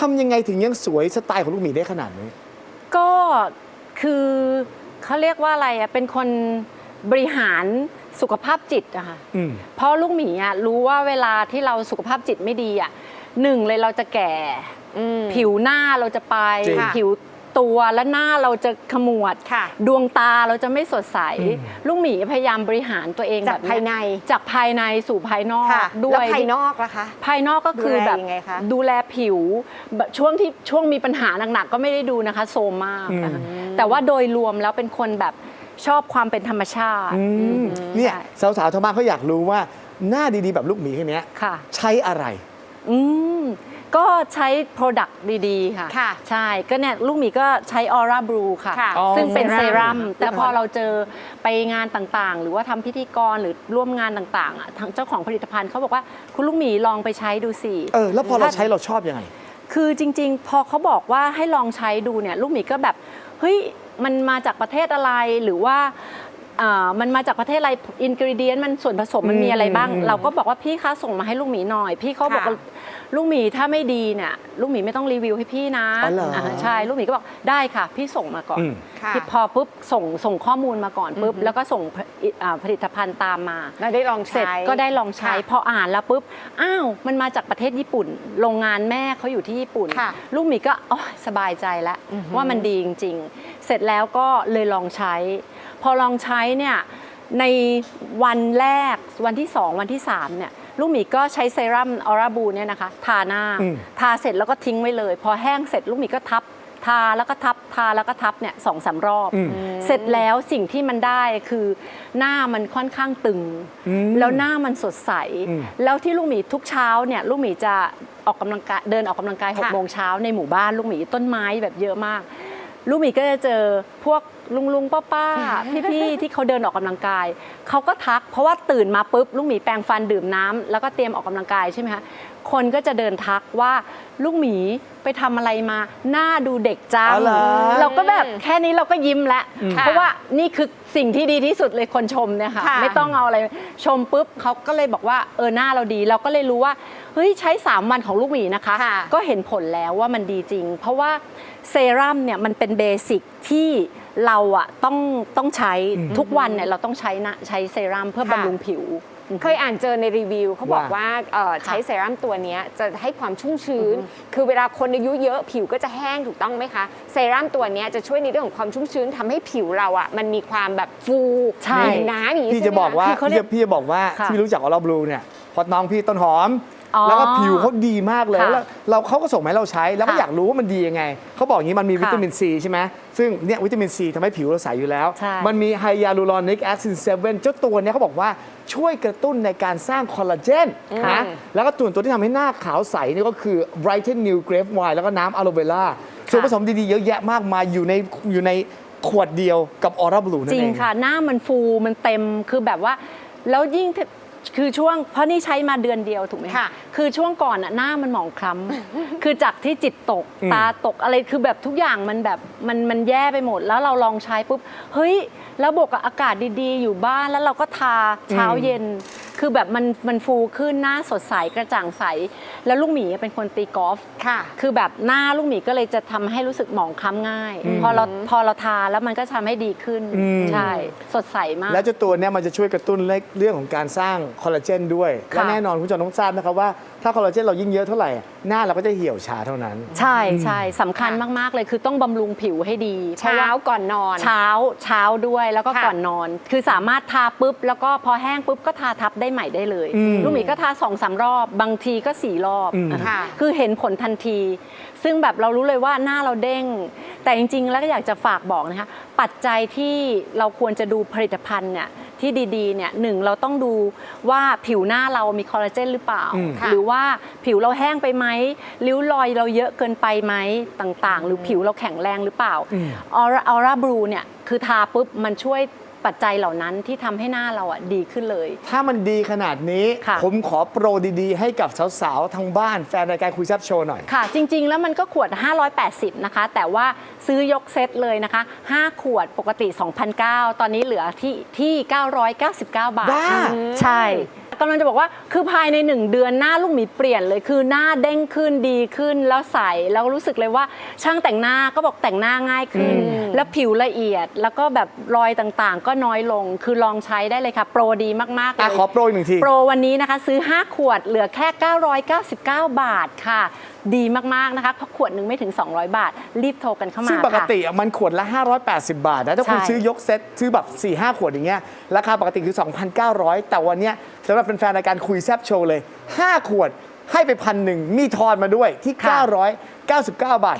ทำยังไงถึงยังสวยสไตล์ของลูกหมีได้ขนาดนี้ ก็คือเขาเรียกว่าอะไรอะเป็นคนบริหารสุขภาพจิตอะค่ะอืม เพราะลูกหมีอะรู้ว่าเวลาที่เราสุขภาพจิตไม่ดีอะหนึ่งเลยเราจะแก่ อืม ผิวหน้าเราจะไปจริง ผิว ตัวและหน้าเราจะขมวดค่ะดวงตาเราจะไม่สดใสอืมลูกหมีพยายามบริหารตัวเองจากแบบเนี้ภายใน จากภายในสู่ภายนอกค่ะด้วแล้วยภายนอกล่ะคะภายนอกก็คือดูแลแบบยังไงคะดูแลผิวแบบช่วงที่ช่วงมีปัญหาหนักๆก็ไม่ได้ดูนะคะ โซมมากนะคะอืมแต่ว่าโดยรวมแล้วเป็นคนแบบชอบความเป็นธรรมชาติอืมเนี่ยใช่สาวๆทางบ้านเขาอยากรู้ว่าหน้าดีๆแบบลูกหมีคนเนี้ยค่ะใช้อะไร อืมก็ใช้ Product ดีๆ ค่ะ ค่ะใช่ ก็เนี่ยลูกหมีก็ใช้ Aura Blue ค่ะ ค่ะอ๋อซึ่งเป็นเซเซรั่รั่มม แต่พอเราเจอไปงานต่างๆ หรือว่าทำพิธีกรหรือร่วมงานต่างๆอะทางเจ้าของผลิตภัณฑ์เขาบอกว่าคุณลูกหมีลองไปใช้ดูสิ เออแล้วพอเราใช้เราชอบยังไง คือจริงๆ พอเขาบอกว่าให้ลองใช้ดูเนี่ยลูกหมีก็แบบเฮ้ยมันมาจากประเทศอะไรหรือว่า อ่ามันมาจากประเทศอะไรอินกิเดียนมันส่วนผสมมันมีอะไรบ้าง อืมเราก็บอกว่าพี่คะส่งมาให้ลูกหมีหน่อย พี่เขาบอกว่าค่ะลูกหมีถ้าไม่ดีเนี่ยลูกหมีไม่ต้องรีวิวให้พี่นะอ๋อเหรออ่าใช่ลูกหมีก็บอกได้ค่ะ พี่ส่งมาก่อน อืม ค่ะพี่พอปุ๊บส่งส่งข้อมูลมาก่อนปุ๊บอือฮึแล้วก็ส่งผลิอ่าผลิตภัณฑ์ตามมาเราได้ลองเสร็จใช้ ก็ได้ลองใช้ ค่ะพออ่านแล้วปุ๊บ อ้าว มันมาจากประเทศญี่ปุ่น โรงงานแม่เขาอยู่ที่ญี่ปุ่น ค่ะลูกหมีก็อ๋อสบายใจแล้วอือหือว่ามันดีจริง ๆ เสร็จแล้วก็เลยลองใช้ พอลองใช้เนี่ยในวันแรกวันที่ 2 วันที่3เนี่ยลูกหมีก็ใช้เซรั่มออร่าบูเนี่ยนะคะทาหน้าอืมทาเสร็จแล้วก็ทิ้งไว้เลย พอแห้งเสร็จลูกหมีก็ทับ ทาแล้วก็ทับทาแล้วก็ทับเนี่ยสองสามรอบอืมเสร็จแล้วสิ่งที่มันได้คือหน้ามันค่อนข้างตึงอืมแล้วหน้ามันสดใสอืมแล้วที่ลูกหมีทุกเช้าเนี่ยลูกหมีจะออกกำลังกายเดินออกกำลังกาย6กค่ะโมงเช้าในหมู่บ้านลูกหมีต้นไม้แบบเยอะมาก ลูกหมีก็จะเจอพวกลุงลุงป้าป้าพี่พี่ๆที่เขาเดินออกกำลังกายเขาก็ทัก เพราะว่าตื่นมาปุ๊บลูกหมีแปรงฟันดื่มน้ำแล้วก็เตรียมออกกำลังกายใช่ไหมคะ คนก็จะเดินทักว่าลูกหมีไปทำอะไรมาหน้าดูเด็กจังอ๋อเหรอ เราก็แบบแค่นี้เราก็ยิ้มแล้ว ค่ะเพราะว่านี่คือสิ่งที่ดีที่สุดเลยคนชมเนี่ยค่ะ ค่ะ ไม่ต้องเอาอะไรชมปุ๊บเขาก็เลยบอกว่าเออหน้าเราดี เราก็เลยรู้ว่าเฮ้ยใช้ 3 วันของลูกหมีนะคะ ค่ะ ก็เห็นผลแล้วว่ามันดีจริง เพราะว่าเซรั่มเนี่ยมันเป็นเบสิกที่เราอะต้องต้องใช้อืมทุกวันเนี่ยเราต้องใช้นะใช้เซรั่มเพื่อค่ะบำรุงผิว เคยอ่านเจอในรีวิวเขาบอกว่าเอ่อใช้เซรั่มตัวเนี้ยจะให้ความชุ่มชื้น คือเวลาคนอายุเยอะผิวก็จะแห้งถูกต้องไหมคะ เซรั่มตัวเนี้ยจะช่วยในเรื่องของความชุ่มชื้นทำให้ผิวเราอะมันมีความแบบฟูใช่มีน้ำอย่างนี้พี่ใช่จะไหมบอกว่าคือเขาเรีพี่ยกจะพี่จะบอกว่าค่ะที่รู้จักออร่าบลูเนี่ยเพอน้องพี่ต้นหอมอ๋อ แล้วก็ผิวเขาดีมากเลยค่ะแล้วเราเขาก็ส่งมาให้เราใช้ แล้วก็ค่ะอยากรู้ว่ามันดียังไงเขาบอกอย่างนี้มันมีค่ะวิตามินซีใช่ไหมซึ่งเนี่ยวิตามินซีทำให้ผิวเราใสอยู่แล้ว ใช่ มันมีไฮยาลูรอนิกแอซิดเซเว่นเจ้าตัวเนี้เขาบอกว่าช่วยกระตุ้นในการสร้างคอลลาเจนนะแล้วก็ตัวตัวที่ทำให้หน้าขาวใสนี่ก็คือ Brighten New Grape Wine แล้วก็น้ำอะโลเวล่าส่วนผสมดีๆเยอะแยะมากมายอยู่ในอยู่ในขวดเดียวกับออร่าบลูนั่นจเองริงค่ะ หน้ามันฟูมันเต็มคือแบบว่า แล้วยิ่งถ้า คือช่วงเพราะนี่ใช้มาเดือนเดียวถูกไหมค่ะคือช่วงก่อนอะหน้ามันหมองคล้ำ คือจากที่จิตตกอืม ตาตกอะไรคือแบบทุกอย่างมันแบบมันมันแย่ไปหมด แล้วเราลองใช้ปุ๊บเฮ้ยแล้วบวกกับอากาศดีๆ อยู่บ้านแล้วเราก็ทาเช้าเย็น คือแบบมันมันฟูขึ้นหน้าสดใสกระจ่างใส แล้วลูกหมีเป็นคนตีกอล์ฟค่ะ คือแบบหน้าลูกหมีก็เลยจะทำให้รู้สึกหมองคล้ำง่าย พอเราพอเราทาแล้วมันก็ทำให้ดีขึ้นอืม ใช่สดใสมาก แล้วเจ้าตัวเนี้ยมันจะช่วยกระตุ้นเรื่องของการสร้างคอลลาเจนด้วย และแน่นอนคุณผู้ชมต้องทราบนะครับว่าถ้าคอลลาเจนเรายิ่งเยอะเท่าไหร่ หน้าเราก็จะเหี่ยวช้าเท่านั้น ใช่ใช่สำคัญค่ะมากๆเลยคือต้องบำรุงผิวให้ดีเพราะเช้าว่าก่อนนอน เช้าเช้าด้วยแล้วก็ค่ะก่อนนอน คือสามารถทาปุ๊บ แล้วก็พอแห้งปุ๊บก็ทาทับได้ใหม่ได้เลยอืมลูกหมีก็ทาสองสามรอบ บางทีก็สี่รอบอืมอะค่ะคือเห็นผลทันที ซึ่งแบบเรารู้เลยว่าหน้าเราเด้ง แต่จริง ๆ แล้วก็อยากจะฝากบอกนะคะปัจจัยที่เราควรจะดูผลิตภัณฑ์เนี่ยที่ดีๆเนี่ยหนึ่งเราต้องดูว่าผิวหน้าเรามีคอลลาเจนหรือเปล่าอืมค่ะหรือว่าผิวเราแห้งไปไหมริ้วรอยเราเยอะเกินไปไหมต่างๆ หรือผิวเราแข็งแรงหรือเปล่าอืมออร่าออร่าบลูเนี่ยคือทาปุ๊บมันช่วย ปัจจัยเหล่านั้นที่ทำให้หน้าเราอะดีขึ้นเลย ถ้ามันดีขนาดนี้ ค่ะ ผมขอโปรดีๆ ให้กับสาวๆทางบ้านแฟนรายการคุยแซบโชว์หน่อย ค่ะ จริง ๆ แล้วมันก็ขวด 580 นะคะ แต่ว่าซื้อยกเซตเลยนะคะ 5 ขวดปกติ 2,009 ตอนนี้เหลือที่ที่ 999 บาทบ้า ใช่ กำลังจะบอกว่าคือภายในหนึ่งเดือนหน้าลูกหมีเปลี่ยนเลย คือหน้าเด้งขึ้นดีขึ้นแล้วใสแล้วรู้สึกเลยว่าช่างแต่งหน้าก็บอกแต่งหน้าง่ายขึ้น แล้วผิวละเอียดแล้วก็แบบรอยต่างๆ ก็น้อยลงคือลองใช้ได้เลยค่ะ โปรดีมากๆเลอะยขอโปรอีกหนึ่งทีโปรวันนี้นะคะซื้อ 5 ขวดเหลือแค่ 999 บาทค่ะ ดีมากๆนะคะเพราะขวดหนึ่งไม่ถึง 200 บาท รีบโทรกันเข้ามาซึ่งปกค่ะติอะมันขวดละ 580 บาทนะถ้าคุณใช่ ซื้อยกเซตซื้อแบบ4 5 ขวดอย่างเงี้ยราคาปกติคือ 2,900 แต่วันเนี้ยสำหรับแฟนๆรายการคุยแซบโชว์เลย 5 ขวดให้ไปพันหนึ่งมีทอนมาด้วยที่ 999 บาท